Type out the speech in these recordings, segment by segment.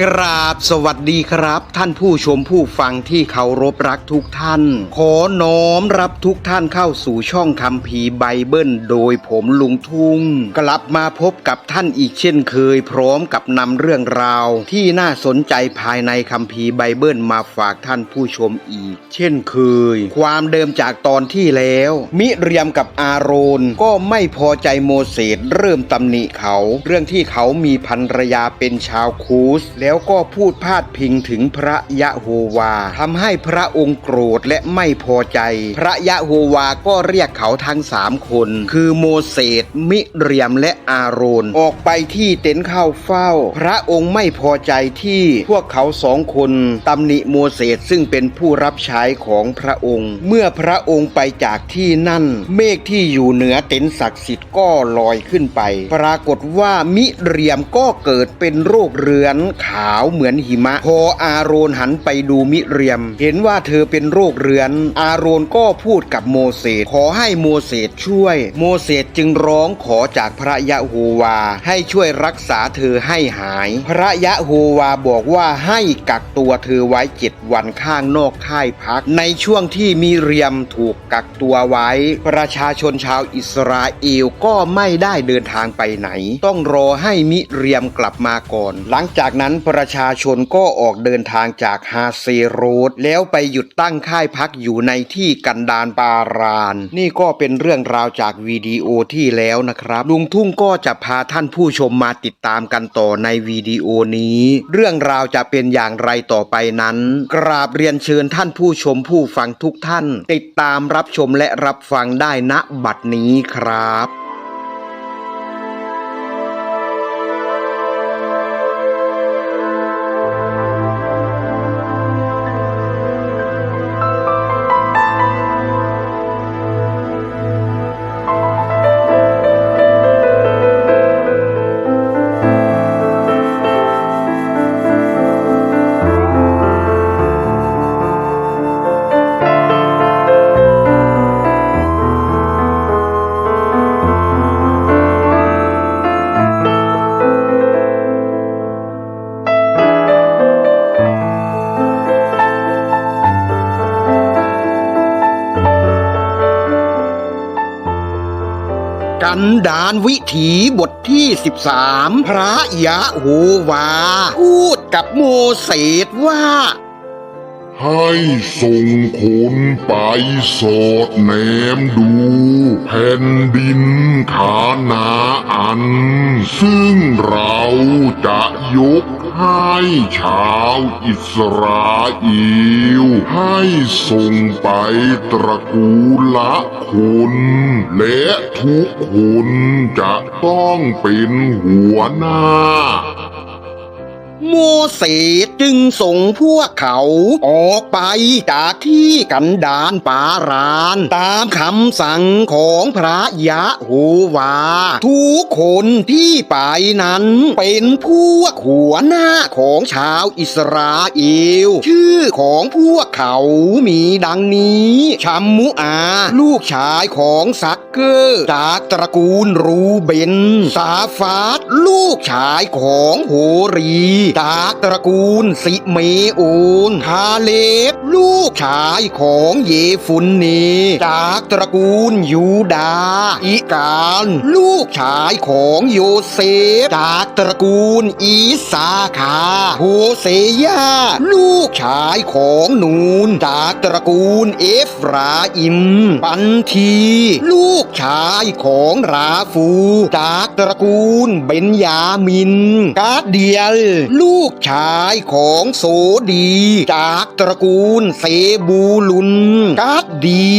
กราบสวัสดีครับ ท่านผู้ชมผู้ฟังที่เคารพรักทุกท่าน ขอน้อมรับทุกท่านเข้าสู่ช่องคำพีไบเบิล โดยผมลุงทุ่ง กลับมาพบกับท่านอีกเช่นเคย พร้อมกับนำเรื่องราว ที่น่าสนใจภายในคำพีไบเบิลมาฝากท่านผู้ชมอีก เช่นเคย ความเดิมจากตอนที่แล้ว มิเรียมกับอาโรนก็ไม่พอใจโมเสสเริ่มตำหนิเขา เรื่องที่เขามีภรรยาเป็นชาวคูสแล้วแล้วก็พูดพาดพิงถึงพระยะโฮวาทำให้พระองค์โกรธและไม่พอใจ พระยะโฮวาก็เรียกเขาทั้งสามคน คือโมเสสมิเรียมและอาโรนออกไปที่เต็นท์เข้าเฝ้า พระองค์ไม่พอใจที่พวกเขาสองคนตำหนิโมเสสซึ่งเป็นผู้รับใช้ของพระองค์ เมื่อพระองค์ไปจากที่นั่น เมฆที่อยู่เหนือเต็นท์ศักดิ์สิทธิ์ก็ลอยขึ้นไป ปรากฏว่ามิเรียมก็เกิดเป็นโรคเรื้อนขาวเหมือนหิมะ พออาโรนหันไปดูมิเรียม เห็นว่าเธอเป็นโรคเรื้อน อาโรนก็พูดกับโมเสสขอให้โมเสสช่วย โมเสสจึงร้องขอจากพระยะโฮวา ให้ช่วยรักษาเธอให้หาย พระยะโฮวาบอกว่าให้กักตัวเธอไว้เจ็ดวันข้างนอกค่ายพัก ในช่วงที่มิเรียมถูกกักตัวไว้ ประชาชนชาวอิสราเอลก็ไม่ได้เดินทางไปไหน ต้องรอให้มิเรียมกลับมาก่อน หลังจากนั้นประชาชนก็ออกเดินทางจากฮาเซโรดแล้วไปหยุดตั้งค่ายพักอยู่ในที่กันดานปาราน นี่ก็เป็นเรื่องราวจากวิดีโอที่แล้วนะครับ ลุงทุ่งก็จะพาท่านผู้ชมมาติดตามกันต่อในวิดีโอนี้ เรื่องราวจะเป็นอย่างไรต่อไปนั้น กราบเรียนเชิญท่านผู้ชมผู้ฟังทุกท่าน ติดตามรับชมและรับฟังได้ณบัดนี้ครับ กันดานวิถีบทที่ 13 พระยะโฮวา พูดกับโมเสสว่า ให้ส่งคนไปสอดแนมดู แผ่นดินขานาอัน ซึ่งเราจะยกให้ชาวอิสราเอลให้ส่งไปตระกูลละคน และทุกคนจะต้องเป็นหัวหน้า โมเสสจึงส่งพวกเขาออกไปจากที่กันดานปาราน ตามคำสั่งของพระยะโฮวา ทุกคนที่ไปนั้นเป็นพวกหัวหน้าของชาวอิสราเอล ชื่อของพวกเขามีดังนี้ชัมมุอา ลูกชายของซักเกอร์ จากตระกูลรูเบนซาฟาดลูกชายของโหรีจากตระกูลสิเมโอนคาเลบลูกชายของเยฟุนเนจากตระกูลยูดา อิกาลลูกชายของโยเซฟ จากตระกูลอีสาคาโฮเซยาลูกชายของนูน จากตระกูลเอฟราอิม ปันที ลูกชายของราฟู จากตระกูลเบนยามิน กาดเดียลลูกชายของโสดี จากตระกูลเซบูลุนกาดดี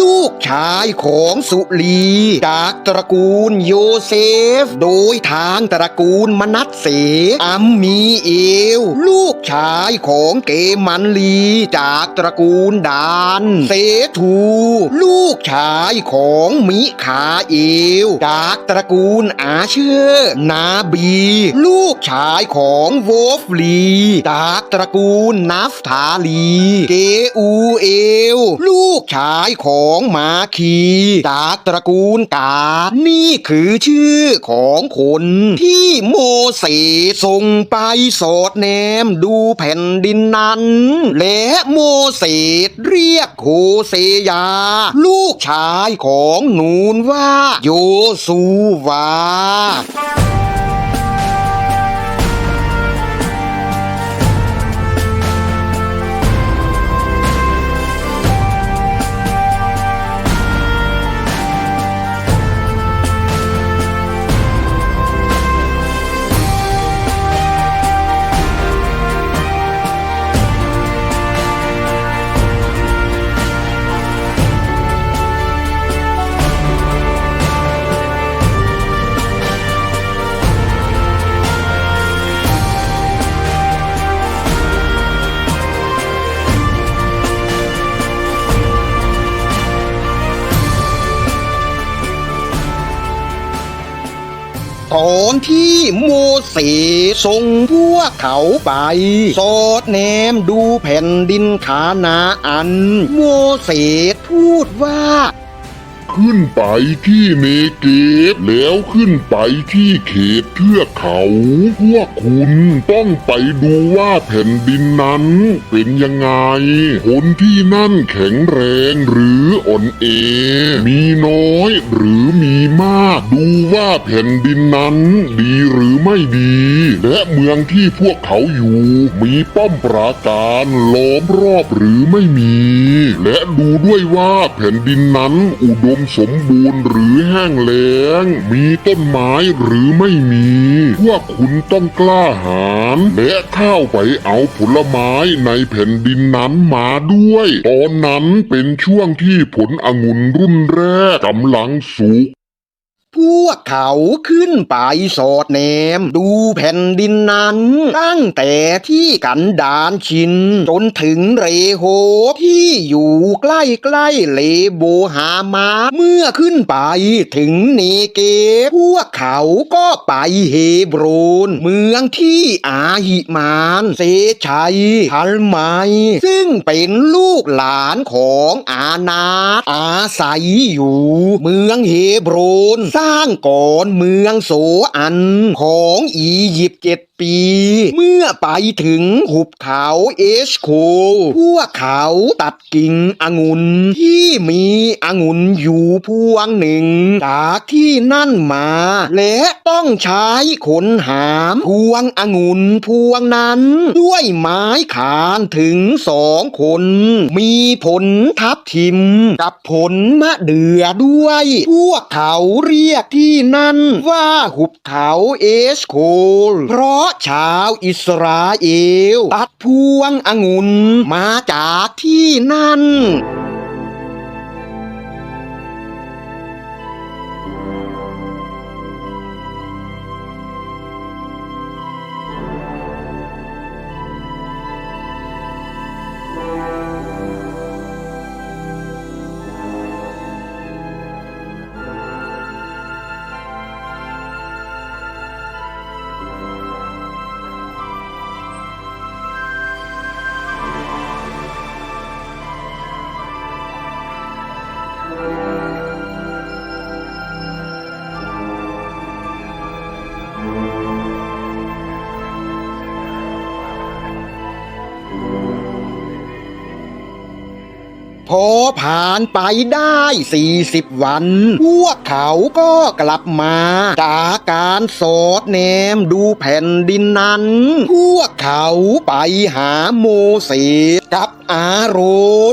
ลูกชายของสุลี จากตระกูลโยเซฟ โดยทางตระกูลมนัสเสอัมมีเอล ลูกชายของเกมันลี จากตระกูลดานเซทู ลูกชายของมิคาเอล จากตระกูลอาเชอร์นาบี ลูกชายของวฟลีจากตระกูลนัฟทาลี เกอูเอล ลูกชายของมาคี จากตระกูลกาดนี่คือชื่อของคนที่โมเสสส่งไปสอดแนมดูแผ่นดินนั้น และโมเสสเรียกโคเซยา ลูกชายของนูนว่าโยซูวา สีส่งพวกเขาไปสดเนมดูแผ่นดินขานาอัน โมเสสพูดว่า ขึ้นไปที่เนเกฟแล้วขึ้นไปที่เขตเทือกเขา พวกคุณต้องไปดูว่าแผ่นดินนั้นเป็นยังไง คนที่นั่นแข็งแรงหรืออ่อนเอ มีน้อยหรือมีมาก ดูว่าแผ่นดินนั้นดีหรือไม่ดี และเมืองที่พวกเขาอยู่ มีป้อมปราการล้อมรอบหรือไม่มี และดูด้วยว่าแผ่นดินนั้นอุดมสมบูรณ์หรือแห้งแล้ง มีต้นไม้หรือไม่มีพวกคุณต้องกล้าหาญและเข้าไปเอาผลไม้ในแผ่นดินนั้นมาด้วย ตอนนั้นเป็นช่วงที่ผลองุ่นรุ่นแรกกำลังสุก พวกเขาขึ้นไปสอดแนม ดูแผ่นดินนั้น ตั้งแต่ที่กันดานชิน จนถึงเรโฮที่อยู่ใกล้ๆเลโบฮามา เมื่อขึ้นไปถึงเนเกพวกเขาก็ไปเฮบรนเมืองที่อาหิมานเซชัยทัลไมซึ่งเป็นลูกหลานของอานาตอาศัยอยู่ เมืองเฮบรนสร้างางก่อนเมืองโสอันของอียิปต์เจ็ด ปี เมื่อไปถึงหุบเขาเอชโคพวกเขาตัดกิ่งองุ่นที่มีองุ่นอยู่พวงหนึ่ง จากที่นั่นมา และต้องใช้ขนหามพวงองุ่นพวงนั้น ด้วยไม้ขานถึงสองคน มีผลทับทิม กับผลมะเดื่อด้วย พวกเขาเรียกที่นั่นว่าหุบเขาเอชโคลเพราะะชาวอิสราเอลตัดพวงองุ่นมาจากที่นั่น ผ่านไปได้สี่สิบวัน พวกเขาก็กลับมา จากการสอดแนมดูแผ่นดินนั้น พวก เขาไปหาโมเสสกับอาโร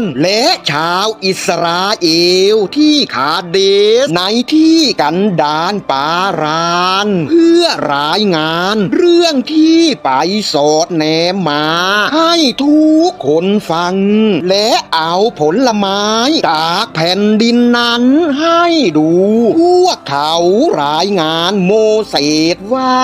น และชาวอิสราเอลที่คาเดส ในที่กันดานปาราน เพื่อรายงาน เรื่องที่ไปสอดแนมมา ให้ทุกคนฟัง และเอาผลไม้จากแผ่นดินนั้นให้ดู พวกเขารายงานโมเสสว่า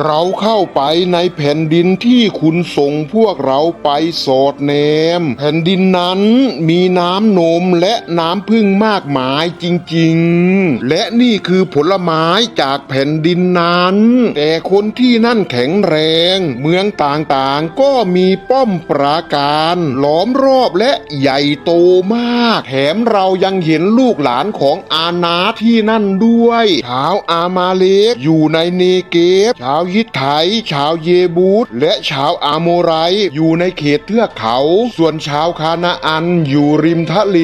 เราเข้าไปในแผ่นดินที่คุณส่งพวกเราไปสอดแนม แผ่นดินนั้นมีน้ำนมและน้ำพึ่งมากมายจริงๆ และนี่คือผลไม้จากแผ่นดินนั้น แต่คนที่นั่นแข็งแรง เมืองต่างๆก็มีป้อมปราการล้อมรอบและใหญ่โตมาก แถมเรายังเห็นลูกหลานของอาณาที่นั่นด้วย ชาวอามาเลกอยู่ในเนเกฟชาวฮิตไทชาวเยบูตและชาวอาโมไรอยู่ในเขตเทือกเขา ส่วนชาวคานาอันอยู่ริมทะเล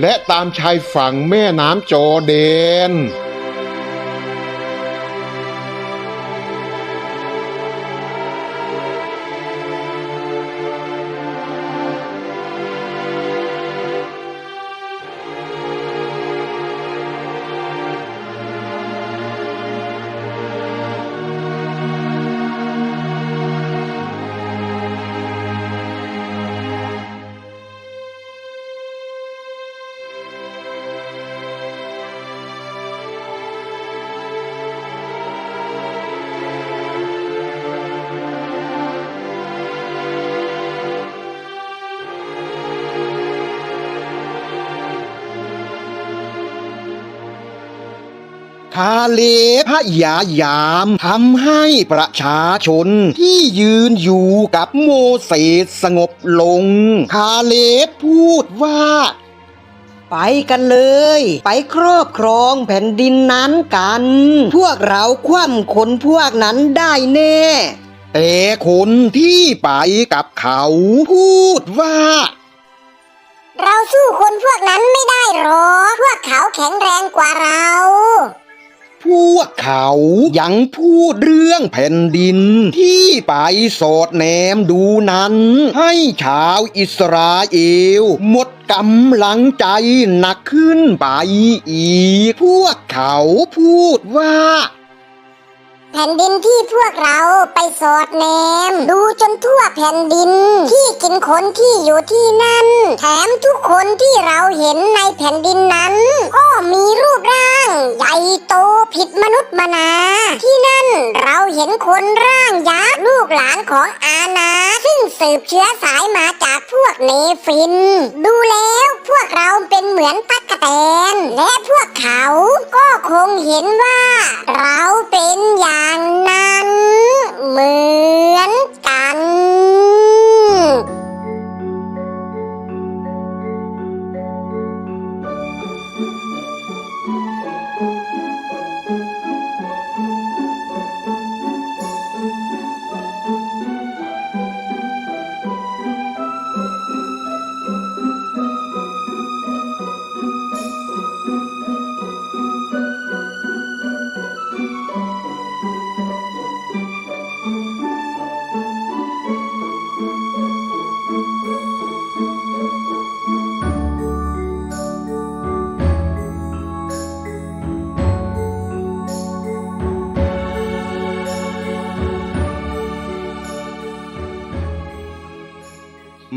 และตามชายฝั่งแม่น้ำจอแดน เลพยายามทำให้ประชาชนที่ยืนอยู่กับโมเสสสงบลง คาเลฟพูดว่าไปกันเลย ไปครอบครองแผ่นดินนั้นกัน พวกเราคว่ำคนพวกนั้นได้แน่แต่คนที่ไปกับเขาพูดว่า เราสู้คนพวกนั้นไม่ได้หรอกพวกเขาแข็งแรงกว่าเรา พวกเขา ยังพูดเรื่องแผ่นดิน ที่ไปสอดแนมดูนั้น ให้ชาวอิสราเอล หมดกำลังใจหนักขึ้นไปอีก พวกเขาพูดว่า แผ่นดินที่พวกเราไปสอดแนม ดูจนทั่วแผ่นดิน ที่กินคนที่อยู่ที่นั่น แถมทุกคนที่เราเห็นในแผ่นดินนั้น ก็มีรูปร่าง ใหญ่โตผิดมนุษย์มนา ที่นั่นเราเห็นคนร่างยักษ์ลูกหลานของอาณาซึ่งสืบเชื้อสายมาจากพวกเนฟิน ดูแล้วพวกเราเป็นเหมือนตั๊กแตนและพวกเขาก็คงเห็นว่า เราเป็นอย่างนั้นเหมือนกัน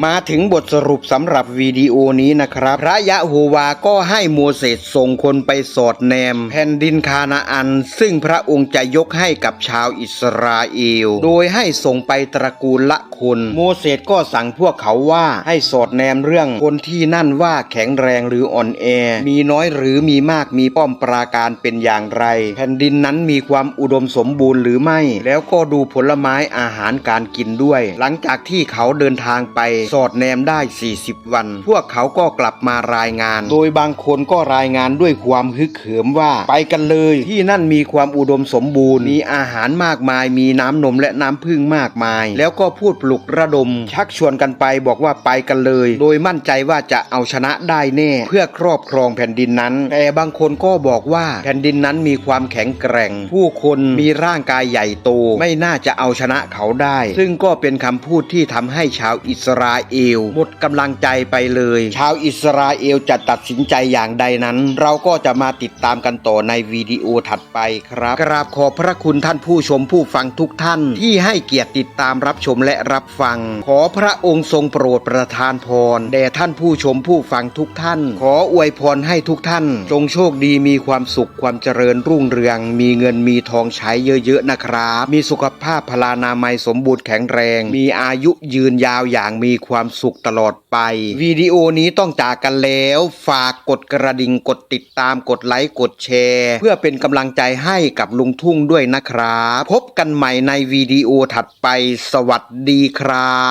มาถึงบทสรุปสำหรับวิดีโอนี้นะครับ พระยะโฮวาก็ให้โมเสสส่งคนไปสอดแนม แผ่นดินคานาอัน ซึ่งพระองค์จะยกให้กับชาวอิสราเอล โดยให้ส่งไปตระกูลละคน โมเสสก็สั่งพวกเขาว่าให้สอดแนมเรื่องคนที่นั่นว่าแข็งแรงหรืออ่อนแอ มีน้อยหรือมีมากมีป้อมปราการเป็นอย่างไร แผ่นดินนั้นมีความอุดมสมบูรณ์หรือไม่ แล้วก็ดูผลไม้อาหารการกินด้วย หลังจากที่เขาเดินทางไปสอดแนมได้ 40 วัน พวกเขาก็กลับมารายงาน โดยบางคนก็รายงานด้วยความฮึกเหิมว่าไปกันเลยที่นั่นมีความอุดมสมบูรณ์ มีอาหารมากมาย มีน้ำนมและน้ำพึ่งมากมาย แล้วก็พูดปลุกระดม ชักชวนกันไปบอกว่าไปกันเลย โดยมั่นใจว่าจะเอาชนะได้แน่ เพื่อครอบครองแผ่นดินนั้น แต่บางคนก็บอกว่าแผ่นดินนั้นมีความแข็งแกร่ง ผู้คนมีร่างกายใหญ่โต ไม่น่าจะเอาชนะเขาได้ ซึ่งก็เป็นคำพูดที่ทำให้ชาวอิสราราเอล หมดกำลังใจไปเลย ชาวอิสราเอลจะตัดสินใจอย่างใดนั้น เราก็จะมาติดตามกันต่อในวิดีโอถัดไปครับ กราบขอบพระคุณท่านผู้ชมผู้ฟังทุกท่าน ที่ให้เกียรติติดตามรับชมและรับฟัง ขอพระองค์ทรงโปรดประทานพรแด่ท่านผู้ชมผู้ฟังทุกท่าน ขออวยพรให้ทุกท่าน จงโชคดีมีความสุขความเจริญรุ่งเรือง มีเงินมีทองใช้เยอะๆนะครับ มีสุขภาพพลานามัยสมบูรณ์แข็งแรง มีอายุยืนยาวอย่างมีความความสุขตลอดไป วิดีโอนี้ต้องจากกันแล้ว ฝากกดกระดิ่งกดติดตามกดไลค์กดแชร์ เพื่อเป็นกำลังใจให้กับลุงทุ่งด้วยนะครับ พบกันใหม่ในวิดีโอถัดไป สวัสดีครั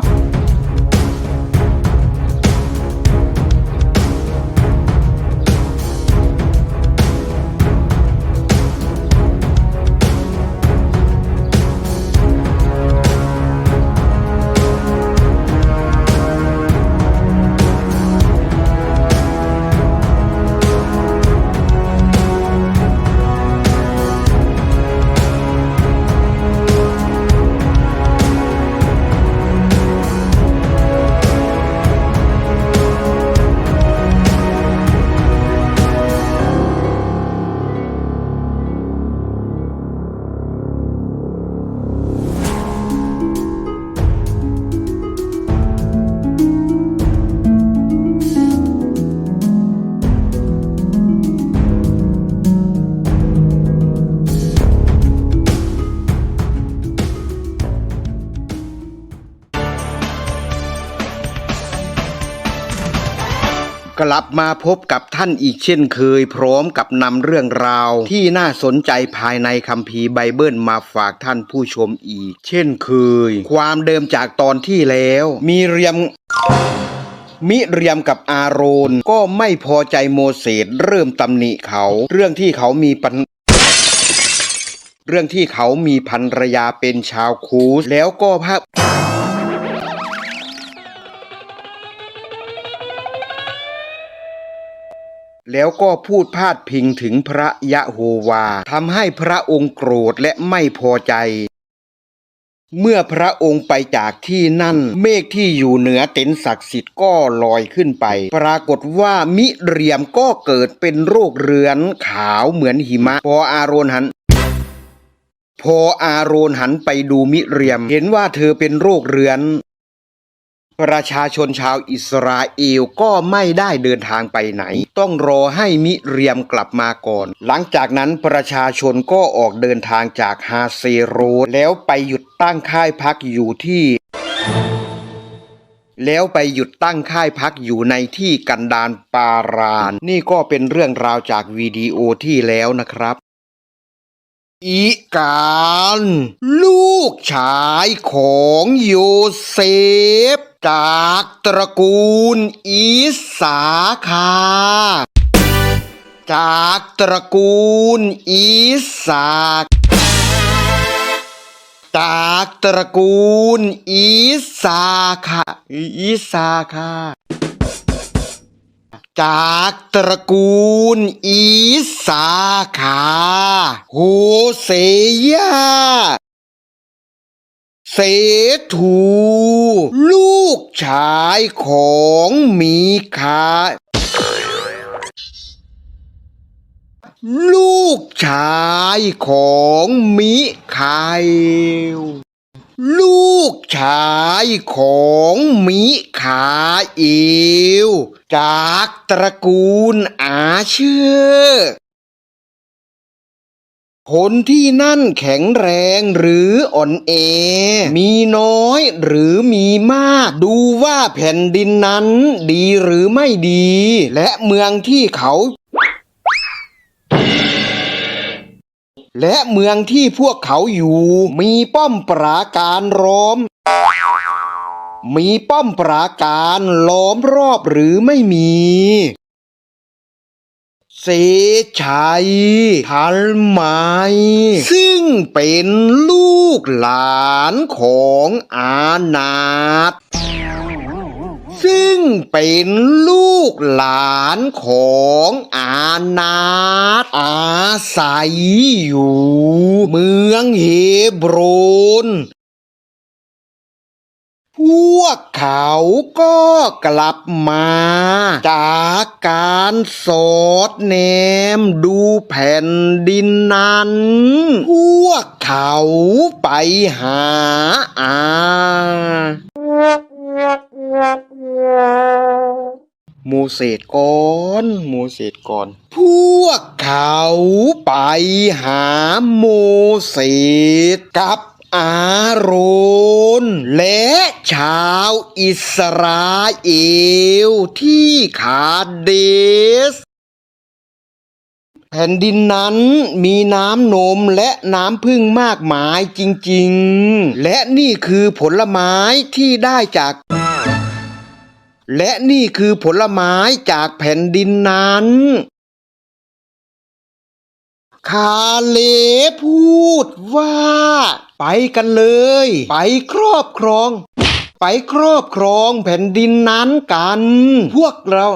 บ กลับมาพบกับท่านอีกเช่นเคย พร้อมกับนำเรื่องราว ที่น่าสนใจภายในคัมภีร์ไบเบิลมาฝากท่านผู้ชมอีก เช่นเคย ความเดิมจากตอนที่แล้ว มีเรียมมิเรียมกับอาโรนก็ไม่พอใจโมเสสเริ่มตำหนิเขา เรื่องที่เขามีปัญเรื่องที่เขามีภรรยาเป็นชาวคูสแล้วก็ภาพ แล้วก็พูดพาดพิงถึงพระยะโฮวาทำให้พระองค์โกรธและไม่พอใจ เมื่อพระองค์ไปจากที่นั่น เมฆที่อยู่เหนือเต็นท์ศักดิ์สิทธิ์ก็ลอยขึ้นไป ปรากฏว่ามิเรียมก็เกิดเป็นโรคเรื้อนขาวเหมือนหิมะ พออาโรนหันพออาโรนหันไปดูมิเรียม เห็นว่าเธอเป็นโรคเรื้อน ประชาชนชาวอิสราเอลก็ไม่ได้เดินทางไปไหน ต้องรอให้มิเรียมกลับมาก่อน หลังจากนั้นประชาชนก็ออกเดินทางจากฮาเซโรแล้วไปหยุดตั้งค่ายพักอยู่ที่แล้วไปหยุดตั้งค่ายพักอยู่ในที่กันดานปาราน นี่ก็เป็นเรื่องราวจากวิดีโอที่แล้วนะครับ อีการลูกชายของโยเซฟ จากตระกูลอิสาคา จากตระกูลอิสากจากตระกูลอิสาคาอิสาคาจากตระกูลอีสาขาโฮเซยา เสถู ลูกชายของมีคาลูกชายของมิคาเอลลูกชายของมิขาเอลจากตระกูลอาเชื่อ คนที่นั่นแข็งแรงหรืออ่อนแอ มีน้อยหรือมีมาก ดูว่าแผ่นดินนั้นดีหรือไม่ดี และเมืองที่เขา และเมืองที่พวกเขาอยู่ มีป้อมปราการล้อม มีป้อมปราการล้อมรอบหรือไม่มี เสชัยทันไหมซึ่งเป็นลูกหลานของอานาถซึ่งเป็นลูกหลานของอานาถอาศัยอยู่ เมืองเฮบรน วกเขาก็กลับมา จากการสอดแนมดูแผ่นดินนั้น พวกเขาไปหาอาโมเสสก่อนโมเสสก่อน พวกเขาไปหาโมเสสกับ อาโรนและชาวอิสราเอลที่คาเดส แผ่นดินนั้นมีน้ำนมและน้ำพึ่งมากมายจริงๆ และนี่คือผลไม้ที่ได้จากและนี่คือผลไม้จากแผ่นดินนั้น คาเลพูดว่า ไปกันเลย ไปครอบครอง ไปครอบครองแผ่นดินนั้นกัน พวกเรา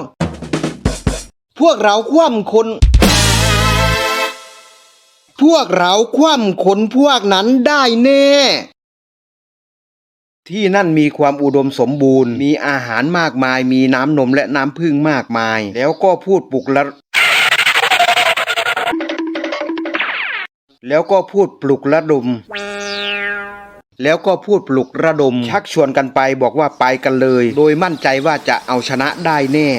พวกเราคว่ำคน พวกเราคว่ำคนพวกนั้นได้แน่ที่นั่นมีความอุดมสมบูรณ์ มีอาหารมากมาย มีน้ำนมและน้ำพึ่งมากมาย แล้วก็พูดปลุกละ แล้วก็พูดปลุกระดม แล้วก็พูดปลุกระดม ชักชวนกันไปบอกว่าไปกันเลย โดยมั่นใจว่าจะเอาชนะได้แน่